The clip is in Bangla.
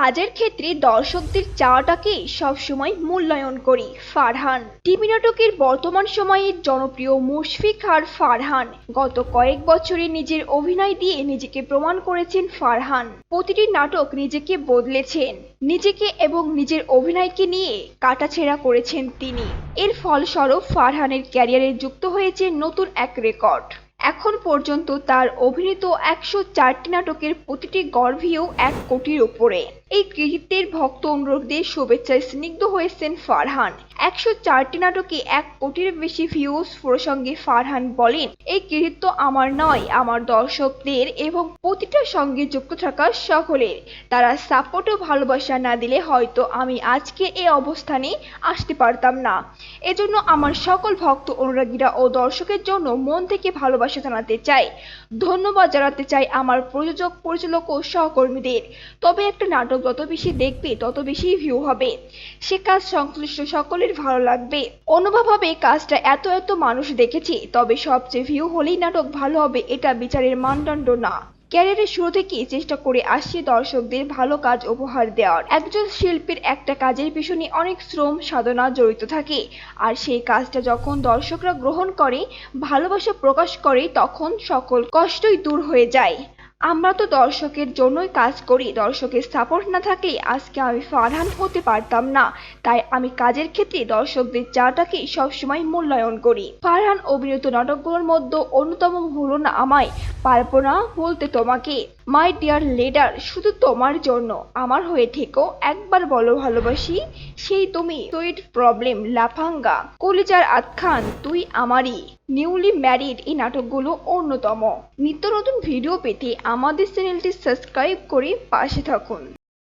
কাজের ক্ষেত্রে দর্শকদের চাওয়াটাকেই সবসময় মূল্যায়ন করি, ফারহান। টিভি নাটকের বর্তমান সময়ের জনপ্রিয় মুশফিক আর ফারহান। গত কয়েক বছরে নিজের অভিনয় দিয়ে নিজেকে প্রমাণ করেছেন ফারহান। প্রতিটি নাটক নিজেকে বদলেছেন। নিজেকে এবং নিজের অভিনয়কে নিয়ে কাটাছেঁড়া করেছেন তিনি। এর ফলস্বরূপ ফারহানের ক্যারিয়ারে যুক্ত হয়েছে নতুন এক রেকর্ড। এখন পর্যন্ত তার অভিনীত একশো চারটি নাটকের প্রতিটি গর্ভীয় এক কোটির উপরে। এই কৃতিত্বের ভক্ত অনুরোধদের শুভেচ্ছায় স্নিগ্ধ হয়েছেন ফারহান। একশো চারটি নাটকে এক কোটির বেশি ভিউজ প্রসঙ্গে ফারহান বলেন, এই কৃতিত্ব আমার নয়, আমার দর্শকদের এবং প্রতিটার সঙ্গে যুক্ত থাকা সকলের। তারা সাপোর্ট ও ভালোবাসা না দিলে হয়তো আমি আজকে এই অবস্থানে আসতে পারতাম না। এজন্য আমার সকল ভক্ত অনুরাগীরা ও দর্শকের জন্য মন থেকে ভালোবাসা জানাতে চাই। ধন্যবাদ জানাতে চাই আমার প্রযোজক, পরিচালক ও সহকর্মীদের। তবে একটা নাটক যত বেশি দেখবে, তত বেশি ভিউ হবে। সে কাজ সংশ্লিষ্ট সকলের ভালো লাগবে। অনুভব হবে কাজটা এত এত মানুষ দেখেছে, তবে সবচেয়ে ভিউ হলেই নাটক ভালো হবে, এটা বিচারের মানদণ্ড না। ক্যারিয়ারের শুরু থেকেই চেষ্টা করে আসছি দর্শকদের ভালো কাজ উপহার দেওয়ার। একজন শিল্পীর একটা কাজের পিছনে অনেক শ্রম সাধনা জড়িত থাকে, আর সেই কাজটা যখন দর্শকরা গ্রহণ করে, ভালোবাসা প্রকাশ করে, তখন সকল কষ্টই দূর হয়ে যায়। আমরা তো দর্শকের জন্যই কাজ করি। দর্শকের সাপোর্ট না থাকলে আজকে আমি ফারহান হতে পারতাম না। তাই আমি কাজের ক্ষেত্রে দর্শকদের চাটাকে সবসময় মূল্যায়ন করি। ফারহান অভিনীত নাটকগুলোর মধ্যে অন্যতম হল না আমায়, পারব না বলতে তোমাকে। মাই ডিয়ার লেডার শুধু তোমার জন্য। আমার হয়ে থেকো একবার বলো ভালোবাসি, সেই তুমি সুইট প্রবলেম লাফাঙ্গা, কলিজার আতখান তুই আমারই। নিউলি ম্যারিড এই নাটকগুলো অন্যতম। নিত্য নতুন ভিডিও পেতে আমাদের চ্যানেলটি সাবস্ক্রাইব করে পাশে থাকুন।